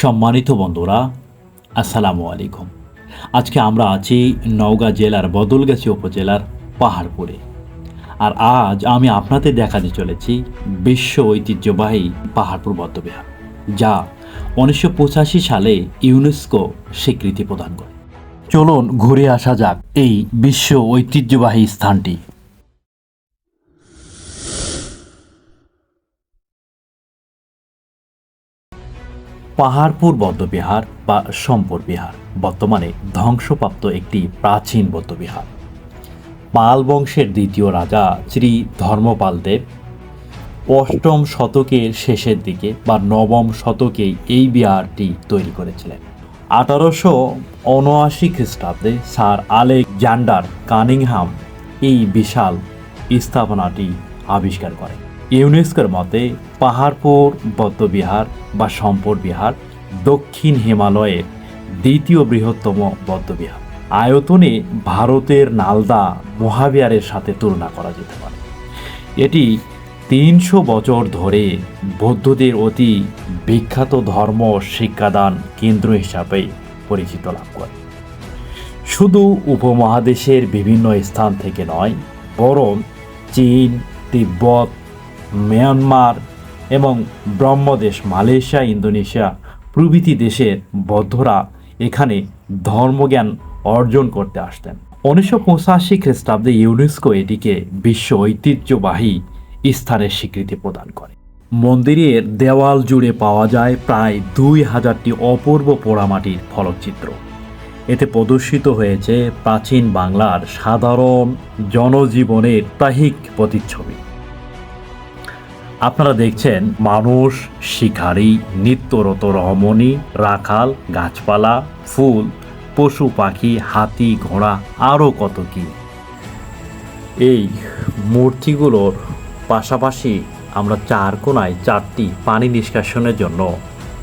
সম্মানিত বন্ধুরা, আসসালামু আলাইকুম। আজকে আমরা আছি নওগাঁ জেলার বদলগাছি উপজেলার পাহাড়পুরে। আর আজ আমি আপনাদের দেখাতে চলেছি বিশ্ব ঐতিহ্যবাহী পাহাড়পুর বৌদ্ধবিহার, যা উনিশশো পঁচাশি সালে ইউনেস্কো স্বীকৃতি প্রদান করে। চলুন ঘুরে আসা যাক এই বিশ্ব ঐতিহ্যবাহী স্থানটি। পাহাড়পুর বৌদ্ধবিহার বা সম্পর বিহার, বর্তমানে ধ্বংসপ্রাপ্ত একটি প্রাচীন বৌদ্ধবিহার। পাল বংশের দ্বিতীয় রাজা শ্রী ধর্মপাল দেব অষ্টম শতকের শেষের দিকে বা নবম শতকে এই বিহারটি তৈরি করেছিলেন। আঠারোশো উনআশি খ্রিস্টাব্দে স্যার আলেকজান্ডার কানিংহাম এই বিশাল স্থাপনাটি আবিষ্কার করেন। ইউনেস্কোর মতে পাহাড়পুর বৌদ্ধবিহার বা সম্পর বিহার দক্ষিণ হিমালয়ের দ্বিতীয় বৃহত্তম বৌদ্ধবিহার আয়তনে ভারতের নালদা মহাবিহারের সাথে তুলনা করা যেতে পারে। এটি তিনশো বছর ধরে বৌদ্ধদের অতি বিখ্যাত ধর্ম শিক্ষাদান কেন্দ্র হিসাবে পরিচিত লাভ করে। শুধু উপমহাদেশের বিভিন্ন স্থান থেকে নয়, বরং চীন, তিব্বত মিয়ানমার এবং ব্রহ্মদেশ মালয়েশিয়া, ইন্দোনেশিয়া প্রভৃতি দেশের বৌদ্ধরা এখানে ধর্মজ্ঞান অর্জন করতে আসতেন। উনিশশো পঁচাশি খ্রিস্টাব্দে ইউনেস্কো এটিকে বিশ্ব ঐতিহ্যবাহী স্থানের স্বীকৃতি প্রদান করে। মন্দিরের দেওয়াল জুড়ে পাওয়া যায় প্রায় দুই হাজারটি অপূর্ব পোড়ামাটির ফলকচিত্র। এতে প্রদর্শিত হয়েছে প্রাচীন বাংলার সাধারণ জনজীবনের প্রাহিক প্রতিচ্ছবি। আপনারা দেখছেন মানুষ, শিকারী, নিত্যরত রমণী, রাখাল, গাছপালা, ফুল, পশু পাখি, হাতি, ঘোড়া আরও কত কি। এই মূর্তিগুলোর পাশাপাশি আমরা চার কোনায় চারটি পানি নিষ্কাশনের জন্য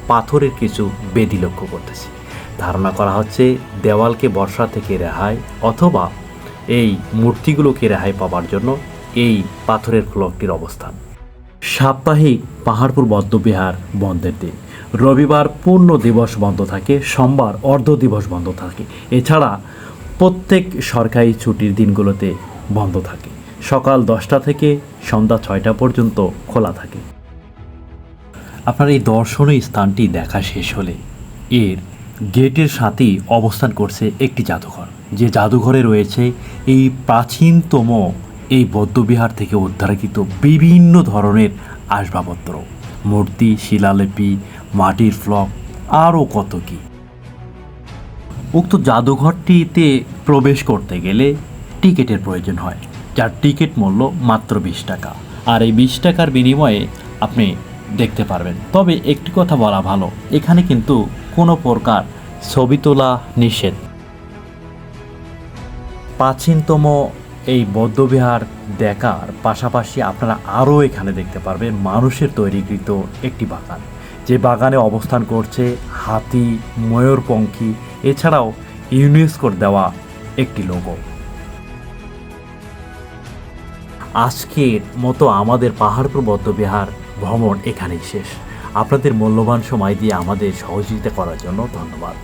পাথরের কিছু বেদি লক্ষ্য করতেছি। ধারণা করা হচ্ছে দেওয়ালকে বর্ষা থেকে রেহাই অথবা এই মূর্তিগুলোকে রেহাই পাওয়ার জন্য এই পাথরের ফলকটির অবস্থান। সাপ্তাহিক পাহাড়পুর বৌদ্ধবিহার বন্ধের দিন। রবিবার পূর্ণ দিবস বন্ধ থাকে, সোমবার অর্ধ দিবস বন্ধ থাকে। এছাড়া প্রত্যেক সরকারি ছুটির দিনগুলোতে বন্ধ থাকে। সকাল দশটা থেকে সন্ধ্যা ছয়টা পর্যন্ত খোলা থাকে। আপনার এই দর্শনীয় স্থানটি দেখা শেষ হলে এর গেটের সাথেই অবস্থান করছে একটি জাদুঘর। যে জাদুঘরে রয়েছে এই প্রাচীনতম এই বৌদ্ধবিহার থেকে উদ্ধারকৃত বিভিন্ন ধরনের আসবাবপত্র, মূর্তি, শিলালিপি, মাটির ফ্লক, আরও কত কি। উক্ত জাদুঘরটিতে প্রবেশ করতে গেলে টিকিটের প্রয়োজন হয়, যার টিকিট মূল্য মাত্র বিশ টাকা। আর এই বিশ টাকার বিনিময়ে আপনি দেখতে পারবেন। তবে একটি কথা বলা ভালো, এখানে কিন্তু কোনো প্রকার ছবি তোলা নিষেধ। প্রাচীনতম এই বৌদ্ধবিহার দেখার পাশাপাশি আপনারা আরও এখানে দেখতে পারবেন মানুষের তৈরিকৃত একটি বাগান। যে বাগানে অবস্থান করছে হাতি, ময়ূরপঙ্খী, এছাড়াও ইউনেস্কোর দেওয়া একটি লোগো আজকের মতো আমাদের পাহাড়পুর বৌদ্ধবিহার ভ্রমণ এখানেই শেষ। আপনাদের মূল্যবান সময় দিয়ে আমাদের সহযোগিতা করার জন্য ধন্যবাদ।